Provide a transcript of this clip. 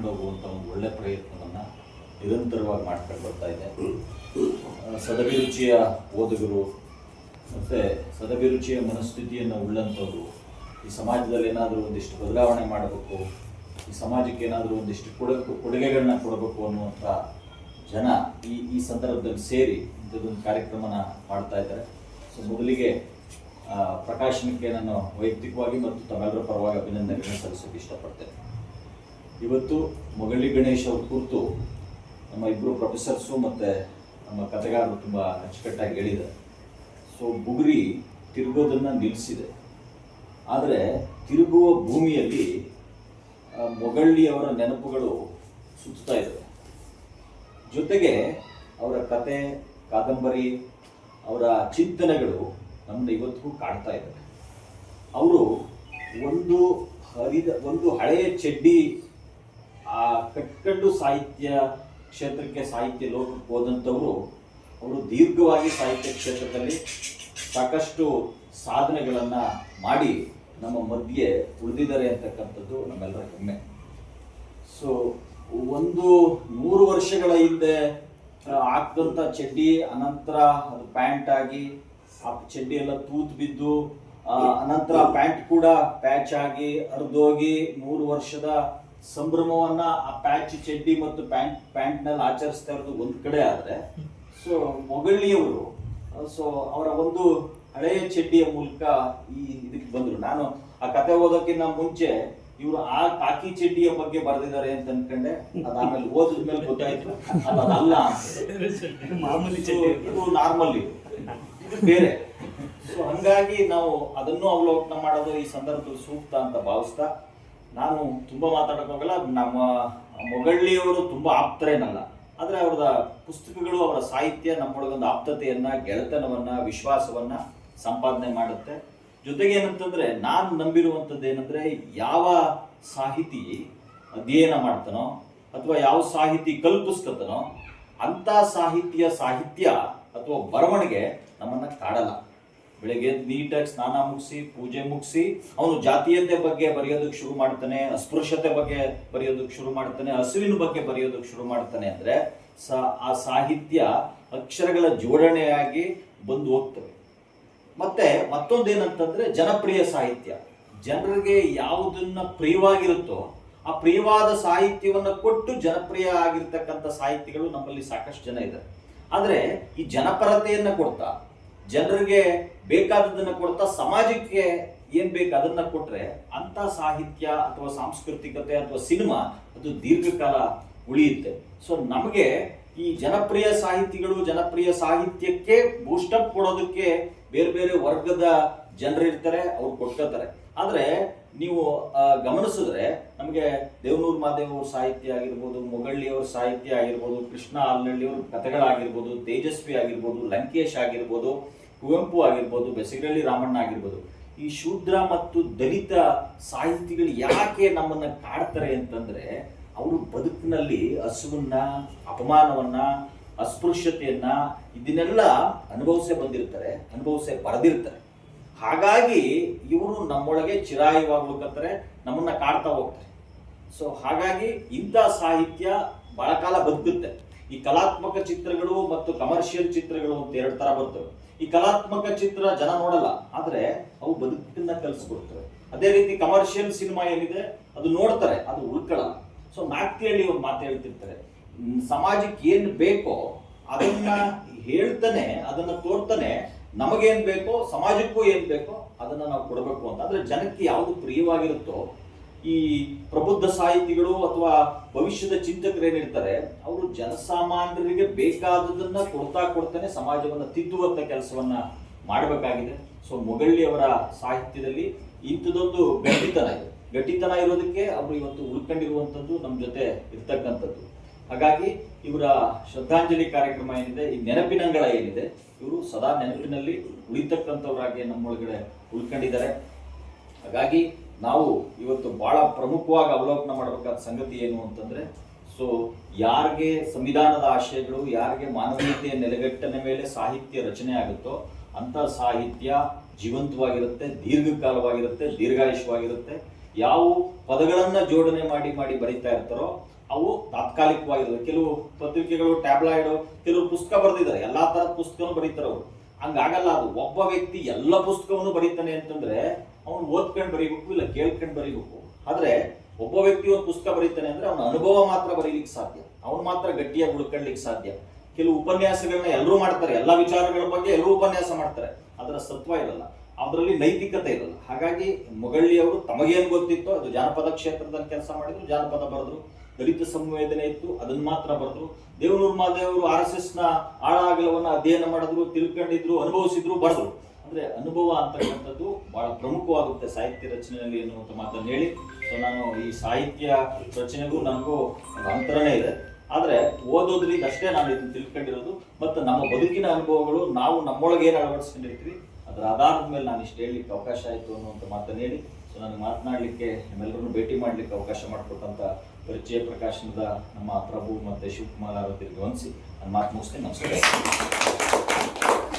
ನಡ್ಕೊಂಡು ಹೋಗುವಂಥ ಒಂದು ಒಳ್ಳೆ ಪ್ರಯತ್ನವನ್ನು ನಿರಂತರವಾಗಿ ಮಾಡ್ಕೊಂಡು ಬರ್ತಾ ಇದೆ. ಸದಭಿರುಚಿಯ ಓದುಗರು ಮತ್ತು ಸದಭಿರುಚಿಯ ಮನಸ್ಥಿತಿಯನ್ನು ಉಳ್ಳಂಥವ್ರು, ಈ ಸಮಾಜದಲ್ಲಿ ಏನಾದರೂ ಒಂದಿಷ್ಟು ಬದಲಾವಣೆ ಮಾಡಬೇಕು, ಈ ಸಮಾಜಕ್ಕೆ ಏನಾದರೂ ಒಂದಿಷ್ಟು ಕೊಡ ಕೊಡುಗೆಗಳನ್ನ ಕೊಡಬೇಕು ಅನ್ನುವಂಥ ಜನ ಈ ಈ ಸಂದರ್ಭದಲ್ಲಿ ಸೇರಿ ಇಂಥದ್ದೊಂದು ಕಾರ್ಯಕ್ರಮನ ಮಾಡ್ತಾ ಇದ್ದಾರೆ. ಸೊ ಮೊದಲಿಗೆ ಪ್ರಕಾಶನಕ್ಕೆ ನಾನು ವೈಯಕ್ತಿಕವಾಗಿ ಮತ್ತು ತಮ್ಮೆಲ್ಲರ ಪರವಾಗಿ ಅಭಿನಂದನೆಗಳನ್ನು ಸಲ್ಲಿಸೋಕೆ ಇಷ್ಟಪಡ್ತೇನೆ. ಇವತ್ತು ಮೊಗಳಿ ಗಣೇಶ್ ಅವ್ರ ಕುರಿತು ನಮ್ಮ ಇಬ್ಬರು ಪ್ರೊಫೆಸರ್ಸು ಮತ್ತು ನಮ್ಮ ಕಥೆಗಾರರು ತುಂಬ ಅಚ್ಚುಕಟ್ಟಾಗಿ ಹೇಳಿದ್ದಾರೆ. ಸೊ ಬುಗುರಿ ತಿರುಗೋದನ್ನು ನಿಲ್ಲಿಸಿದೆ ಆದರೆ ತಿರುಗುವ ಭೂಮಿಯಲ್ಲಿ ಮೊಗಳ್ಳಿಯವರ ನೆನಪುಗಳು ಸುತ್ತಾ ಇದ್ದಾವೆ. ಜೊತೆಗೆ ಅವರ ಕತೆ, ಕಾದಂಬರಿ, ಅವರ ಚಿಂತನೆಗಳು ನಮ್ಮ ಇವತ್ತಿಗೂ ಕಾಡ್ತಾ ಇದ್ದಾರೆ ಅವರು ಒಂದು ಹರಿದ, ಒಂದು ಹಳೆಯ ಚಡ್ಡಿ ಆ ಕಟ್ಕೊಂಡು ಸಾಹಿತ್ಯ ಕ್ಷೇತ್ರಕ್ಕೆ ಸಾಹಿತ್ಯ ಲೋಕಕ್ಕೆ ಹೋದಂಥವರು, ಅವರು ದೀರ್ಘವಾಗಿ ಸಾಹಿತ್ಯ ಕ್ಷೇತ್ರದಲ್ಲಿ ಸಾಕಷ್ಟು ಸಾಧನೆಗಳನ್ನು ಮಾಡಿ ನಮ್ಮ ಮಧ್ಯೆ ಉಳಿದಿದ್ದಾರೆ ಅಂತಕ್ಕಂಥದ್ದು ನಮ್ಮೆಲ್ಲರ ಹೆಮ್ಮೆ. ಸೊ ಒಂದು ನೂರು ವರ್ಷಗಳ ಹಿಂದೆ ಹಾಕ್ದಂಥ ಚಡ್ಡಿ, ಅನಂತರ ಅದು ಪ್ಯಾಂಟ್ ಆಗಿ, ಆ ಚಡ್ಡಿ ಎಲ್ಲ ತೂತು ಬಿದ್ದು ಅನಂತರ ಪ್ಯಾಂಟ್ ಕೂಡ ಪ್ಯಾಚ್ ಆಗಿ, ಹರಿದೋಗಿ, ನೂರು ವರ್ಷದ ಸಂಭ್ರಮವನ್ನ ಆ ಪ್ಯಾಚ್ ಚಡ್ಡಿ ಮತ್ತು ಪ್ಯಾಂಟ್ ಪ್ಯಾಂಟ್ನಲ್ಲಿ ಆಚರಿಸ್ತಾ ಇರೋದು ಒಂದು ಕಡೆ ಆದರೆ ಸೊ ಮೊಗಳಿಯವರು ಸೊ ಅವರ ಒಂದು ಹಳೆಯ ಚಡ್ಡಿಯ ಮೂಲಕ ಈ ಇದಕ್ಕೆ ಬಂದರು. ನಾನು ಆ ಕತೆ ಓದೋಕ್ಕಿಂತ ಮುಂಚೆ ಇವರು ಆ ಕಾಕಿ ಚಡ್ಡಿಯ ಬಗ್ಗೆ ಬರೆದಿದ್ದಾರೆ ಅಂತ ಅನ್ಕೊಂಡೆ. ಅದಾದ್ಮೇಲೆ ಓದಿದ ಮೇಲೆ ಗೊತ್ತಾಯ್ತು. ಅದು ಅದಲ್ಲ ಇದು ನಾರ್ಮಲ್ ಇದು ಬೇರೆ. ಸೊ ಹಂಗಾಗಿ ನಾವು ಅದನ್ನು ಅವಲೋಕನ ಮಾಡೋದು ಈ ಸಂದರ್ಭದಲ್ಲಿ ಸೂಕ್ತ ಅಂತ ಭಾವಿಸ್ತಾ ನಾನು ತುಂಬ ಮಾತಾಡಕ್ ಹೋಗಲ್ಲ, ನಮ್ಮ ಮೊಗಳ್ಳಿಯವರು ತುಂಬ ಆಪ್ತರೇನಲ್ಲ. ಆದರೆ ಅವ್ರದ ಪುಸ್ತಕಗಳು, ಅವರ ಸಾಹಿತ್ಯ ನಮ್ಮೊಳಗೊಂದು ಆಪ್ತತೆಯನ್ನು, ಗೆಳೆತನವನ್ನು, ವಿಶ್ವಾಸವನ್ನ ಸಂಪಾದನೆ ಮಾಡುತ್ತೆ. ಜೊತೆಗೆ ಏನಂತಂದ್ರೆ, ನಾನು ನಂಬಿರುವಂಥದ್ದು ಏನಂದ್ರೆ, ಯಾವ ಸಾಹಿತಿ ಅಧ್ಯಯನ ಮಾಡ್ತಾನೋ, ಅಥವಾ ಯಾವ ಸಾಹಿತಿ ಕಲ್ಪಿಸ್ಕೊತಾನೋ ಅಂತ ಸಾಹಿತ್ಯ ಸಾಹಿತ್ಯ ಅಥವಾ ಬರವಣಿಗೆ ನಮ್ಮನ್ನ ಕಾಡಲ್ಲ ಬೆಳಗ್ಗೆ ನೀಟಾಗಿ ಸ್ನಾನ ಮುಗಿಸಿ, ಪೂಜೆ ಮುಗಿಸಿ, ಅವನು ಜಾತೀಯತೆ ಬಗ್ಗೆ ಬರೆಯೋದಕ್ಕೆ ಶುರು ಮಾಡ್ತಾನೆ, ಅಸ್ಪೃಶ್ಯತೆ ಬಗ್ಗೆ ಬರೆಯೋದಕ್ಕೆ ಶುರು ಮಾಡ್ತಾನೆ, ಹಸುವಿನ ಬಗ್ಗೆ ಬರೆಯೋದಕ್ಕೆ ಶುರು ಮಾಡ್ತಾನೆ ಅಂದರೆ ಸ, ಆ ಸಾಹಿತ್ಯ ಅಕ್ಷರಗಳ ಜೋಡಣೆಯಾಗಿ ಬಂದು ಹೋಗ್ತವೆ. ಮತ್ತೆ ಮತ್ತೊಂದೇನಂತಂದ್ರೆ ಜನಪ್ರಿಯ ಸಾಹಿತ್ಯ. ಜನರಿಗೆ ಯಾವುದನ್ನ ಪ್ರಿಯವಾಗಿರುತ್ತೋ, ಆ ಪ್ರಿಯವಾದ ಸಾಹಿತ್ಯವನ್ನ ಕೊಟ್ಟು ಜನಪ್ರಿಯ ಆಗಿರ್ತಕ್ಕಂಥ ಸಾಹಿತ್ಯಗಳು ನಮ್ಮಲ್ಲಿ ಸಾಕಷ್ಟು ಜನ ಇದ್ದಾರೆ ಆದರೆ ಈ ಜನಪರತೆಯನ್ನು ಕೊಡ್ತಾ ಜನರಿಗೆ ಬೇಕಾದದನ್ನ ಕೊಡ್ತಾ ಸಮಾಜಕ್ಕೆ ಏನ್ ಬೇಕು ಅದನ್ನ ಕೊಟ್ರೆ ಅಂತ ಸಾಹಿತ್ಯ ಅಥವಾ ಸಾಂಸ್ಕೃತಿಕತೆ ಅಥವಾ ಸಿನಿಮಾ ಅದು ದೀರ್ಘಕಾಲ ಉಳಿಯುತ್ತೆ. ಸೊ ನಮಗೆ ಈ ಜನಪ್ರಿಯ ಸಾಹಿತಿಗಳು ಜನಪ್ರಿಯ ಸಾಹಿತ್ಯಕ್ಕೆ ಬೂಸ್ಟಪ್ ಕೊಡೋದಕ್ಕೆ ಬೇರೆ ಬೇರೆ ವರ್ಗದ ಜನರಿರ್ತಾರೆ ಅವ್ರು ಕೊಟ್ಕೋತಾರೆ ಆದ್ರೆ ನೀವು ಗಮನಿಸಿದ್ರೆ ನಮಗೆ ದೇವನೂರ್ ಮಾದೇವ್ ಅವ್ರ ಸಾಹಿತ್ಯ ಆಗಿರ್ಬೋದು ಮೊಗಳ್ಳಿಯವ್ರ ಸಾಹಿತ್ಯ ಆಗಿರ್ಬೋದು, ಕೃಷ್ಣ ಆಲ್ನಳ್ಳಿಯವ್ರ ಕಥೆಗಳಾಗಿರ್ಬೋದು, ತೇಜಸ್ವಿ ಆಗಿರ್ಬೋದು, ಲಂಕೇಶ್ ಆಗಿರ್ಬೋದು ಕುವೆಂಪು ಆಗಿರ್ಬೋದು ಬೆಸಗಿರಳ್ಳಿ ರಾಮಣ್ಣ ಆಗಿರ್ಬೋದು, ಈ ಶೂದ್ರ ಮತ್ತು ದಲಿತ ಸಾಹಿತಿಗಳು ಯಾಕೆ ನಮ್ಮನ್ನ ಕಾಡ್ತಾರೆ ಅಂತಂದ್ರೆ, ಅವರು ಬದುಕಿನಲ್ಲಿ ಹಸುವನ್ನ, ಅಪಮಾನವನ್ನ, ಅಸ್ಪೃಶ್ಯತೆಯನ್ನ ಇದನ್ನೆಲ್ಲ ಅನುಭವಿಸೇ ಬಂದಿರ್ತಾರೆ, ಅನುಭವಿಸೇ ಬರೆದಿರ್ತಾರೆ. ಹಾಗಾಗಿ ಇವರು ನಮ್ಮೊಳಗೆ ಚಿರಾಯವಾಗ್ಬೇಕಂತಾರೆ ನಮ್ಮನ್ನ ಕಾಡ್ತಾ ಹೋಗ್ತಾರೆ. ಸೊ ಹಾಗಾಗಿ ಇಂಥ ಸಾಹಿತ್ಯ ಬಹಳ ಕಾಲ ಬದುಕುತ್ತೆ. ಈ ಕಲಾತ್ಮಕ ಚಿತ್ರಗಳು ಮತ್ತು ಕಮರ್ಷಿಯಲ್ ಚಿತ್ರಗಳು ಅಂತ ಎರಡು ತರ ಬರ್ತವೆ. ಈ ಕಲಾತ್ಮಕ ಚಿತ್ರ ಜನ ನೋಡಲ್ಲ, ಆದ್ರೆ ಅವು ಬದುಕನ್ನ ಕಲಿಸ್ಕೊಡ್ತವೆ. ಅದೇ ರೀತಿ ಕಮರ್ಷಿಯಲ್ ಸಿನಿಮಾ ಏನಿದೆ, ಅದು ನೋಡ್ತಾರೆ, ಅದು ಉಳ್ಕೊಳ್ಳಲ್ಲ ಸೊ ಮ್ಯಾಕ್ತಿಯಲ್ಲಿ ಒಂದು ಮಾತು ಹೇಳ್ತಿರ್ತಾರೆ. ಸಮಾಜಕ್ಕೆ ಏನ್ ಬೇಕೋ ಅದನ್ನ ಹೇಳ್ತಾನೆ, ಅದನ್ನ ತೋರ್ತಾನೆ, ನಮಗೇನ್ ಬೇಕೋ, ಸಮಾಜಕ್ಕೂ ಏನ್ ಬೇಕೋ ಅದನ್ನ ನಾವು ಕೊಡಬೇಕು ಅಂತ. ಅಂದ್ರೆ ಜನಕ್ಕೆ ಯಾವುದು ಪ್ರಿಯವಾಗಿರುತ್ತೋ ಈ ಪ್ರಬುದ್ಧ ಸಾಹಿತಿಗಳು ಅಥವಾ ಭವಿಷ್ಯದ ಚಿಂತಕರು ಏನಿರ್ತಾರೆ, ಅವರು ಜನಸಾಮಾನ್ಯರಿಗೆ ಬೇಕಾದದನ್ನ ಕೊಡ್ತಾ ಕೊಡ್ತಾನೆ ಸಮಾಜವನ್ನ ತಿದ್ದುವಂತ ಕೆಲಸವನ್ನ ಮಾಡಬೇಕಾಗಿದೆ. ಸೊ ಅವರ ಸಾಹಿತ್ಯದಲ್ಲಿ ಇಂಥದೊಂದು ಗಟ್ಟಿತನ ಇದೆ. ಗಟ್ಟಿತನ ಇರೋದಕ್ಕೆ ಅವರು ಇವತ್ತು ಉಳ್ಕೊಂಡಿರುವಂಥದ್ದು ನಮ್ಮ ಜೊತೆ ಇರ್ತಕ್ಕಂಥದ್ದು. ಹಾಗಾಗಿ ಇವರ ಶ್ರದ್ಧಾಂಜಲಿ ಕಾರ್ಯಕ್ರಮ ಏನಿದೆ, ಈ ನೆನಪಿನಂಗಳ ಏನಿದೆ, ಇವರು ಸದಾ ನೆನಪಿನಲ್ಲಿ ಉಳಿತಕ್ಕಂಥವರಾಗಿ ನಮ್ಮೊಳಗಡೆ ಉಳ್ಕೊಂಡಿದ್ದಾರೆ. ಹಾಗಾಗಿ ನಾವು ಇವತ್ತು ಬಹಳ ಪ್ರಮುಖವಾಗಿ ಅವಲೋಕನ ಮಾಡಬೇಕಾದ ಸಂಗತಿ ಏನು ಅಂತಂದ್ರೆ ಸೊ ಯಾರಿಗೆ ಸಂವಿಧಾನದ ಆಶಯಗಳು, ಯಾರಿಗೆ ಮಾನವೀಯತೆಯ ನೆಲೆಗಟ್ಟನ ಮೇಲೆ ಸಾಹಿತ್ಯ ರಚನೆ ಆಗುತ್ತೋ ಅಂತ ಸಾಹಿತ್ಯ ಜೀವಂತವಾಗಿರುತ್ತೆ, ದೀರ್ಘಕಾಲವಾಗಿರುತ್ತೆ ದೀರ್ಘಾಯುಷವಾಗಿರುತ್ತೆ ಯಾವ ಪದಗಳನ್ನು ಜೋಡಣೆ ಮಾಡಿ ಮಾಡಿ ಬರೀತಾ ಇರ್ತಾರೋ ಅವು ತಾತ್ಕಾಲಿಕವಾಗಿರುತ್ತೆ ಕೆಲವು ಪತ್ರಿಕೆಗಳು, ಟ್ಯಾಬ್ಲಾಯ್ಡ್, ಕೆಲವು ಪುಸ್ತಕ ಬರೆದಿದ್ದಾರೆ. ಎಲ್ಲಾ ಥರದ ಪುಸ್ತಕನೂ ಬರೀತಾರೆ ಅವರು. ಹಂಗಾಗಲ್ಲ ಅದು. ಒಬ್ಬ ವ್ಯಕ್ತಿ ಎಲ್ಲ ಪುಸ್ತಕವನ್ನು ಬರೀತಾನೆ ಅಂತಂದ್ರೆ ಅವನು ಓದ್ಕೊಂಡು ಬರೀಬೇಕು ಇಲ್ಲ ಕೇಳ್ಕೊಂಡು ಬರೀಬೇಕು. ಆದ್ರೆ ಒಬ್ಬ ವ್ಯಕ್ತಿ ಒಂದು ಪುಸ್ತಕ ಬರೀತಾನೆ ಅಂದ್ರೆ ಅವನ ಅನುಭವ ಮಾತ್ರ ಬರೀಲಿಕ್ಕೆ ಸಾಧ್ಯ. ಅವನು ಮಾತ್ರ ಗಟ್ಟಿಯಾಗಿ ಉಳ್ಕೊಳ್ಳಿಕ್ಕೆ ಸಾಧ್ಯ. ಕೆಲವು ಉಪನ್ಯಾಸಗಳನ್ನ ಎಲ್ಲರೂ ಮಾಡ್ತಾರೆ. ಎಲ್ಲ ವಿಚಾರಗಳ ಬಗ್ಗೆ ಎಲ್ಲರೂ ಉಪನ್ಯಾಸ ಮಾಡ್ತಾರೆ. ಅದರ ಸತ್ವ ಇರಲ್ಲ. ಅದರಲ್ಲಿ ನೈತಿಕತೆ ಇರಲ್ಲ. ಹಾಗಾಗಿ ಮೊಗಳ್ಳಿಯವರು ತಮಗೇನು ಗೊತ್ತಿತ್ತೋ ಅದು ಜಾನಪದ ಕ್ಷೇತ್ರದಲ್ಲಿ ಕೆಲಸ ಮಾಡಿದ್ರು, ಜಾನಪದ ಬರೆದ್ರು. ದಲಿತ ಸಂವೇದನೆ ಇತ್ತು, ಅದನ್ನ ಮಾತ್ರ ಬರೆದ್ರು ದೇವನೂರು ಮಾದೇವರು ಆರ್ ಎಸ್ ಎಸ್ನ ಆಳಾಗಲವನ್ನ ಅಧ್ಯಯನ ಮಾಡಿದ್ರು, ತಿಳ್ಕೊಂಡಿದ್ರು, ಅನುಭವಿಸಿದ್ರು, ಬರೆದ್ರು. ಅಂದ್ರೆ ಅನುಭವ ಅಂತಕ್ಕಂಥದ್ದು ಬಹಳ ಪ್ರಮುಖವಾಗುತ್ತೆ ಸಾಹಿತ್ಯ ರಚನೆಯಲ್ಲಿ ಎನ್ನುವಂತ ಮಾತನ್ನು ಹೇಳಿ. ಸೊ ನಾನು ಈ ಸಾಹಿತ್ಯ ರಚನೆಗೂ ನನಗೂ ಅಂತರನೇ ಇದೆ. ಆದರೆ ಓದೋದ್ರಿಂದ ಅಷ್ಟೇ ನಾನು ಇದನ್ನ ತಿಳ್ಕೊಂಡಿರೋದು. ಮತ್ತು ನಮ್ಮ ಬದುಕಿನ ಅನುಭವಗಳು ನಾವು ನಮ್ಮೊಳಗೆ ಏನು ಅಳವಡಿಸ್ಕೊಂಡಿರ್ತೀವಿ ಅದರ ಆಧಾರದ ಮೇಲೆ ನಾನು ಇಷ್ಟು ಹೇಳಲಿಕ್ಕೆ ಅವಕಾಶ ಆಯಿತು ಅನ್ನುವಂಥ ಮಾತನ್ನು ಹೇಳಿ. ಸೊ ನನಗೆ ಮಾತನಾಡಲಿಕ್ಕೆ ನಿಮ್ಮೆಲ್ಲರನ್ನು ಭೇಟಿ ಮಾಡಲಿಕ್ಕೆ ಅವಕಾಶ ಮಾಡಿಕೊಟ್ಟಂಥ ಪರಿಚಯ ಪ್ರಕಾಶನದ ನಮ್ಮ ಪ್ರಭು ಮತ್ತು ಶಿವಕುಮಾರ್ ಅವರಿಗೆ ವಂದಿಸಿ ನಾನು ಮಾತು ಮುಗಿಸ್ತೀನಿ. ನಮಸ್ಕಾರ.